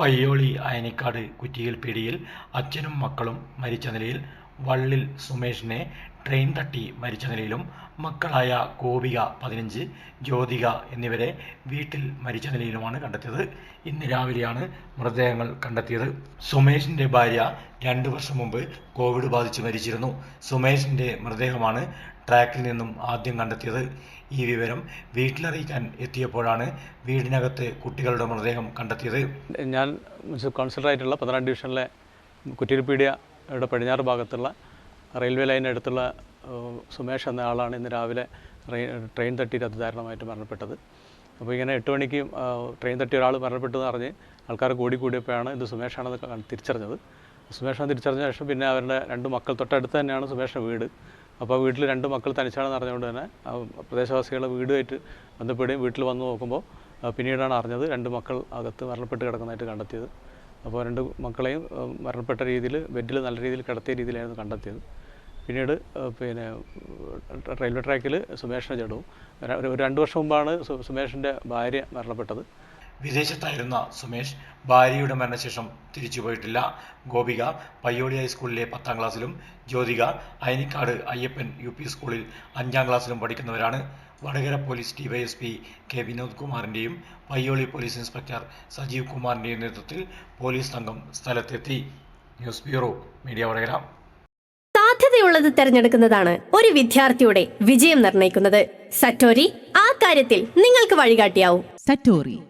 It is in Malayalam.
പയ്യോളി അയനിക്കാട് കുറ്റിയിൽ പിടിയിൽ അച്ഛനും മക്കളും മരിച്ച നിലയിൽ വള്ളിൽ സുമേഷിനെ ട്രെയിൻ തട്ടി മരിച്ച നിലയിലും മക്കളായ ഗോപിക പതിനഞ്ച് ജ്യോതിക എന്നിവരെ വീട്ടിൽ മരിച്ച നിലയിലുമാണ് കണ്ടെത്തിയത്. ഇന്ന് രാവിലെയാണ് മൃതദേഹങ്ങൾ കണ്ടെത്തിയത്. സുമേഷിന്റെ ഭാര്യ രണ്ട് വർഷം മുമ്പ് കോവിഡ് ബാധിച്ച് മരിച്ചിരുന്നു. സുമേഷിന്റെ മൃതദേഹമാണ് ട്രാക്കിൽ നിന്നും ആദ്യം കണ്ടെത്തിയത്. ഈ വിവരം വീട്ടിലറിയിക്കാൻ എത്തിയപ്പോഴാണ് വീടിനകത്ത് കുട്ടികളുടെ മൃതദേഹം കണ്ടെത്തിയത്. ഞാൻ മുനിസിപ്പൽ കൗൺസിലറായിട്ടുള്ള പന്ത്രണ്ടാം ഡിവിഷനിലെ കുറ്റിരിപ്പീടിയയുടെ പടിഞ്ഞാറ് ഭാഗത്തുള്ള റെയിൽവേ ഏഹ്, സുമേഷ് എന്ന ആളാണ് ഇന്ന് രാവിലെ ട്രെയിൻ തട്ടിയിട്ട് അതിദാരുണമായിട്ട് മരണപ്പെട്ടത്. അപ്പോൾ ഇങ്ങനെ എട്ട് മണിക്ക് ട്രെയിൻ തട്ടി ഒരാൾ മരണപ്പെട്ടു എന്ന് അറിഞ്ഞ് ആൾക്കാർ കൂടി കൂടിയപ്പോഴാണ് ഇത് സുമേഷാണെന്ന് തിരിച്ചറിഞ്ഞത്. സുമേഷാണ് തിരിച്ചറിഞ്ഞ ശേഷം പിന്നെ അവരുടെ രണ്ട് മക്കൾ തൊട്ടടുത്ത് തന്നെയാണ് സുമേഷിന്റെ വീട്. അപ്പോൾ വീട്ടിൽ രണ്ട് മക്കൾ തനിച്ചാണെന്ന് അറിഞ്ഞുകൊണ്ട് തന്നെ പ്രദേശവാസികളെ വീടുമായിട്ട് ബന്ധപ്പെടുകയും വീട്ടിൽ വന്ന് നോക്കുമ്പോൾ പിന്നീടാണ് അറിഞ്ഞത് രണ്ട് മക്കൾ അകത്ത് മരണപ്പെട്ട് കിടക്കുന്നതായിട്ട് കണ്ടെത്തിയത്. അപ്പോൾ രണ്ട് മക്കളെയും മരണപ്പെട്ട രീതിയിൽ ബെഡിൽ നല്ല രീതിയിൽ കിടത്തിയ രീതിയിലായിരുന്നു കണ്ടെത്തിയത്. പിന്നീട് പിന്നെ റെയിൽവേ ട്രാക്കിൽ സുമേഷിനെ ജഡവും ഒരു രണ്ട് വർഷം മുമ്പാണ് സുമേഷിന്റെ ഭാര്യ മരണപ്പെട്ടത്. വിദേശത്തായിരുന്ന സുമേഷ് ഭാര്യയുടെ മരണശേഷം തിരിച്ചുപോയിട്ടില്ല ഗോപിക പയ്യോളി ഹൈസ്കൂളിലെ പത്താം ക്ലാസ്സിലും ജ്യോതിക അയനിക്കാട് അയ്യപ്പൻ യു പി സ്കൂളിൽ അഞ്ചാം ക്ലാസ്സിലും പഠിക്കുന്നവരാണ്. Vatakara police DYSP K Vinod കുമാറിന്റെയും Payyoli police inspector Sajeev കുമാറിന്റെയും നേതൃത്വത്തിൽ പോലീസ് സംഘം സ്ഥലത്തെത്തി. News bureau media Vadakara. സാധ്യതയുള്ളത് തിരഞ്ഞെടുക്കുന്നതാണ് ഒരു വിദ്യാർത്ഥിയുടെ വിജയം നിർണയിക്കുന്നത്. സറ്റോരി ആ കാര്യത്തിൽ നിങ്ങൾക്ക് വഴികാട്ടിയാവും. Satori,